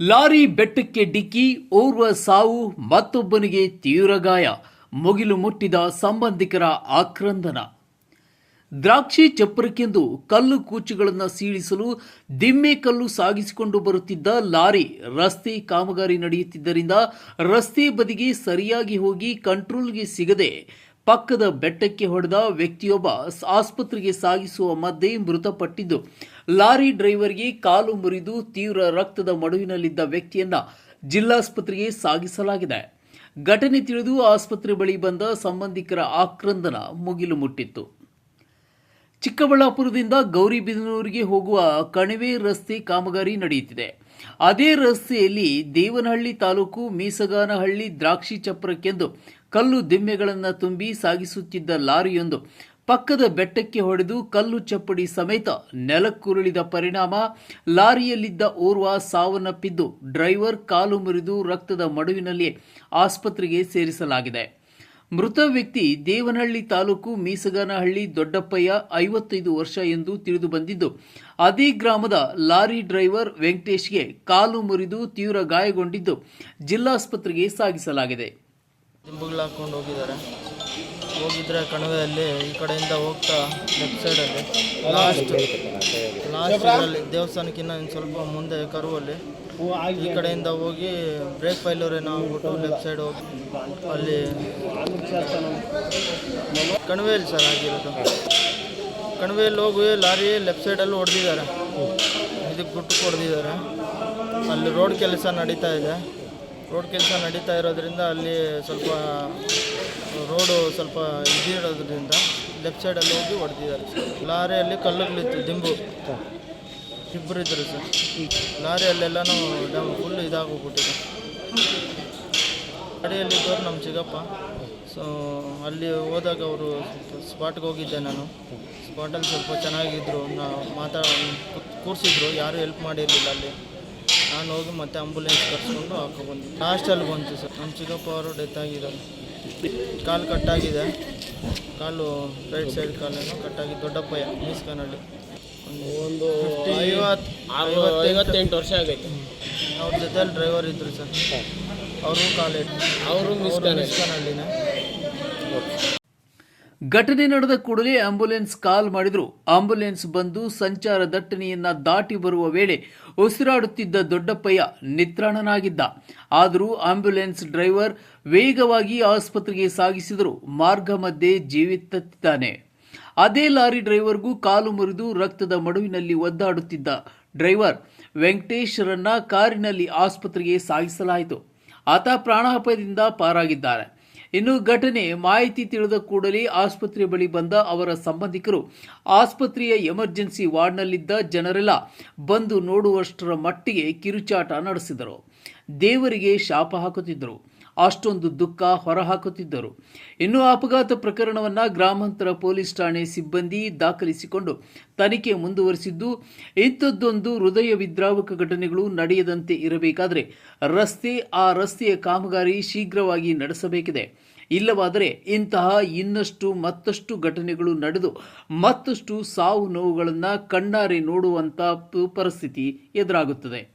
Lorry ಬೆಟ್ಟಕ್ಕೆ ಡಿಕ್ಕಿ, ಓರ್ವ ಸಾವು, ಮತ್ತೊಬ್ಬನಿಗೆ ತೀವ್ರ ಗಾಯ, ಮುಗಿಲು ಮುಟ್ಟಿದ ಸಂಬಂಧಿಕರ ಆಕ್ರಂದನ. ದ್ರಾಕ್ಷಿ ಚಪ್ಪರಕ್ಕೆಂದು ಕಲ್ಲು ಕೂಚುಗಳನ್ನು ಸೀಳಿಸಲು ದಿಮ್ಮೆ ಕಲ್ಲು ಸಾಗಿಸಿಕೊಂಡು ಬರುತ್ತಿದ್ದ ಲಾರಿ ರಸ್ತೆ ಕಾಮಗಾರಿ ನಡೆಯುತ್ತಿದ್ದರಿಂದ ರಸ್ತೆ ಬದಿಗೆ ಸರಿಯಾಗಿ ಹೋಗಿ ಕಂಟ್ರೋಲ್ಗೆ ಸಿಗದೆ ಪಕ್ಕದ ಬೆಟ್ಟಕ್ಕೆ ಹೊಡೆದ ವ್ಯಕ್ತಿಯೊಬ್ಬ ಆಸ್ಪತ್ರೆಗೆ ಸಾಗಿಸುವ ಮಧ್ಯೆ ಮೃತಪಟ್ಟಿದ್ದು, ಲಾರಿ ಡ್ರೈವರ್ಗೆ ಕಾಲು ಮುರಿದು ತೀವ್ರ ರಕ್ತದ ಮಡುವಿನಲ್ಲಿದ್ದ ವ್ಯಕ್ತಿಯನ್ನ ಜಿಲ್ಲಾಸ್ಪತ್ರೆಗೆ ಸಾಗಿಸಲಾಗಿದೆ. ಘಟನೆ ತಿಳಿದು ಆಸ್ಪತ್ರೆ ಬಳಿ ಬಂದ ಸಂಬಂಧಿಕರ ಆಕ್ರಂದನ ಮುಗಿಲು ಮುಟ್ಟಿತ್ತು. ಚಿಕ್ಕಬಳ್ಳಾಪುರದಿಂದ ಗೌರಿಬಿದನೂರಿಗೆ ಹೋಗುವ ಕಣಿವೆ ರಸ್ತೆ ಕಾಮಗಾರಿ ನಡೆಯುತ್ತಿದೆ. ಅದೇ ರಸ್ತೆಯಲ್ಲಿ ದೇವನಹಳ್ಳಿ ತಾಲೂಕು ಮೀಸಗಾನಹಳ್ಳಿ ದ್ರಾಕ್ಷಿ ಚಪ್ರಕ್ಕೆಂದು ಕಲ್ಲು ದಿಮ್ಮೆಗಳನ್ನು ತುಂಬಿ ಸಾಗಿಸುತ್ತಿದ್ದ ಲಾರಿಯೊಂದು ಪಕ್ಕದ ಬೆಟ್ಟಕ್ಕೆ ಹೊಡೆದು ಕಲ್ಲು ಚಪ್ಪಡಿ ಸಮೇತ ನೆಲಕ್ಕುರುಳಿದ ಪರಿಣಾಮ ಲಾರಿಯಲ್ಲಿದ್ದ ಓರ್ವ ಸಾವನ್ನಪ್ಪಿದ್ದು ಡ್ರೈವರ್ ಕಾಲು ಮುರಿದು ರಕ್ತದ ಮಡುವಿನಲ್ಲಿ ಆಸ್ಪತ್ರೆಗೆ ಸೇರಿಸಲಾಗಿದೆ. ಮೃತ ವ್ಯಕ್ತಿ ದೇವನಹಳ್ಳಿ ತಾಲೂಕು ಮೀಸಗಾನಹಳ್ಳಿ ದೊಡ್ಡಪ್ಪಯ್ಯ ಐವತ್ತೈದು ವರ್ಷ ಎಂದು ತಿಳಿದು ಬಂದಿದ್ದು, ಅದೇ ಗ್ರಾಮದ ಲಾರಿ ಡ್ರೈವರ್ ವೆಂಕಟೇಶ್ಗೆ ಕಾಲು ಮುರಿದು ತೀವ್ರ ಗಾಯಗೊಂಡಿದ್ದು ಜಿಲ್ಲಾಸ್ಪತ್ರೆಗೆ ಸಾಗಿಸಲಾಗಿದೆ. ಹೋಗಿದ್ರೆ ಕಣಿವೆಯಲ್ಲಿ ಈ ಕಡೆಯಿಂದ ಹೋಗ್ತಾ ಲೆಫ್ಟ್ ಸೈಡಲ್ಲಿ ಲಾಸ್ಟ್ ಲಾಸ್ಟ್ ಅಲ್ಲಿ ದೇವಸ್ಥಾನಕ್ಕಿಂತ ಇನ್ನು ಸ್ವಲ್ಪ ಮುಂದೆ ಕರುವಲ್ಲಿ. ಈ ಕಡೆಯಿಂದ ಹೋಗಿ ಬ್ರೇಕ್ ಫೈಲರ್ ನಾವು ಬಿಟ್ಟು ಲೆಫ್ಟ್ ಸೈಡ್ ಹೋಗಿ ಅಲ್ಲಿ ಕಣಿವೆಯಲ್ಲಿ ಸರ್ ಆಗಿರೋದು. ಕಣಿವೆಯಲ್ಲಿ ಹೋಗಿ ಲಾರಿ ಲೆಫ್ಟ್ ಸೈಡಲ್ಲಿ ಹೊಡೆದಿದ್ದಾರೆ. ಇದಕ್ಕೆ ಬಿಟ್ಟು ಹೊಡೆದಿದ್ದಾರೆ ಅಲ್ಲಿ ರೋಡ್ ಕೆಲಸ ನಡೀತಾ ಇದೆ. ರೋಡ್ ಕೆಲಸ ನಡೀತಾ ಇರೋದ್ರಿಂದ ಅಲ್ಲಿ ಸ್ವಲ್ಪ ರೋಡು ಸ್ವಲ್ಪ ಇದಿರೋದ್ರಿಂದ ಲೆಫ್ಟ್ ಸೈಡಲ್ಲಿ ಹೋಗಿ ಹೊಡೆದಿದ್ದಾರೆ ಲಾರಿಯಲ್ಲಿ ಕಲ್ಲುಗಳಿತ್ತು, ದಿಂಬು. ಇಬ್ಬರು ಇದ್ದರು ಸರ್. ಲಾರಿಯಲ್ಲೆಲ್ಲನೂ ಡಮ್ ಫುಲ್ ಇದಾಗೋಗ್ಬಿಟ್ಟಿದೆ ಗಾಡಿಯಲ್ಲಿದ್ದವ್ರು ನಮ್ಮ ಚಿಕ್ಕಪ್ಪ ಸೊ ಅಲ್ಲಿ ಹೋದಾಗ ಅವರು ಸ್ಪಾಟ್ಗೆ ಹೋಗಿದ್ದೆ ನಾನು. ಸ್ಪಾಟಲ್ಲಿ ಸ್ವಲ್ಪ ಚೆನ್ನಾಗಿದ್ದರು ನಾ ಮಾತಾಡ ಕೂರಿಸಿದ್ರು. ಯಾರೂ ಹೆಲ್ಪ್ ಮಾಡಿರಲಿಲ್ಲ ಅಲ್ಲಿ. ನಾನು ಹೋಗಿ ಮತ್ತೆ ಆಂಬುಲೆನ್ಸ್ ಕರ್ಸ್ಕೊಂಡು ಹಾಕೊಬಂದು ಲಾಸ್ಟಲ್ಲಿ ಬಂತು ಸರ್. ನಮ್ಮ ಚಿಕ್ಕಪ್ಪ ಅವರು ಡೆತ್ ಆಗಿದ್ದಾರೆ. ಕಾಲು ಕಟ್ಟಾಗಿದೆ ಕಾಲು ರೈಟ್ ಸೈಡ್ ಕಾಲೇನು ಕಟ್ಟಾಗಿ ದೊಡ್ಡಪ್ಪಯ್ಯ ಕನ್ನಡಿ ಒಂದು ಐವತ್ತು ಐವತ್ತೆಂಟು ವರ್ಷ ಆಗೈತೆ. ಅವ್ರ ಜೊತೆಲಿ ಡ್ರೈವರ್ ಇದ್ರು ಸರ್. ಅವರು ಕಾಲೇಜ್ ಅವರು ಮೀಸ್ಕನಹಳ್ಳಿನೇ. ಘಟನೆ ನಡೆದ ಕೂಡಲೇ ಆಂಬ್ಯುಲೆನ್ಸ್ ಕಾಲ್ ಮಾಡಿದ್ರು. ಆಂಬ್ಯುಲೆನ್ಸ್ ಬಂದು ಸಂಚಾರ ದಟ್ಟಣೆಯನ್ನ ದಾಟಿ ಬರುವ ವೇಳೆ ಉಸಿರಾಡುತ್ತಿದ್ದ ದೊಡ್ಡಪ್ಪಯ್ಯ ನಿತ್ರಾಣನಾಗಿದ್ದ. ಆದರೂ ಆಂಬ್ಯುಲೆನ್ಸ್ ಡ್ರೈವರ್ ವೇಗವಾಗಿ ಆಸ್ಪತ್ರೆಗೆ ಸಾಗಿಸಿದರು ಮಾರ್ಗ ಮಧ್ಯೆ ಜೀವಿತತ್ತಿದ್ದಾನೆ. ಅದೇ ಲಾರಿ ಡ್ರೈವರ್ಗೂ ಕಾಲು ಮುರಿದು ರಕ್ತದ ಮಡುವಿನಲ್ಲಿ ಒದ್ದಾಡುತ್ತಿದ್ದ ಡ್ರೈವರ್ ವೆಂಕಟೇಶ್ರನ್ನ ಕಾರಿನಲ್ಲಿ ಆಸ್ಪತ್ರೆಗೆ ಸಾಗಿಸಲಾಯಿತು. ಆತ ಪ್ರಾಣಾಪಾಯದಿಂದ ಪಾರಾಗಿದ್ದಾರೆ. ಇನ್ನು ಘಟನೆ ಮಾಹಿತಿ ತಿಳಿದ ಕೂಡಲೇ ಆಸ್ಪತ್ರೆ ಬಳಿ ಬಂದ ಅವರ ಸಂಬಂಧಿಕರು ಆಸ್ಪತ್ರೆಯ ಎಮರ್ಜೆನ್ಸಿ ವಾರ್ಡ್ನಲ್ಲಿದ್ದ ಜನರೆಲ್ಲ ಬಂದು ನೋಡುವಷ್ಟರ ಮಟ್ಟಿಗೆ ಕಿರುಚಾಟ ನಡೆಸಿದರು. ದೇವರಿಗೆ ಶಾಪ ಹಾಕುತ್ತಿದ್ದರು. ಅಷ್ಟೊಂದು ದುಃಖ ಹೊರಹಾಕುತ್ತಿದ್ದರು. ಇನ್ನು ಅಪಘಾತ ಪ್ರಕರಣವನ್ನು ಗ್ರಾಮಾಂತರ ಪೊಲೀಸ್ ಠಾಣೆ ಸಿಬ್ಬಂದಿ ದಾಖಲಿಸಿಕೊಂಡು ತನಿಖೆ ಮುಂದುವರಿಸಿದ್ದು, ಇಂಥದ್ದೊಂದು ಹೃದಯ ವಿದ್ರಾವಕ ಘಟನೆಗಳು ನಡೆಯದಂತೆ ಇರಬೇಕಾದರೆ ರಸ್ತೆ, ಆ ರಸ್ತೆಯ ಕಾಮಗಾರಿ ಶೀಘ್ರವಾಗಿ ನಡೆಸಬೇಕಿದೆ. ಇಲ್ಲವಾದರೆ ಇಂತಹ ಇನ್ನಷ್ಟು ಮತ್ತಷ್ಟು ಘಟನೆಗಳು ನಡೆದು ಮತ್ತಷ್ಟು ಸಾವು ನೋವುಗಳನ್ನು ಕಣ್ಣಾರೆ ನೋಡುವಂಥ ಪರಿಸ್ಥಿತಿ ಎದುರಾಗುತ್ತದೆ.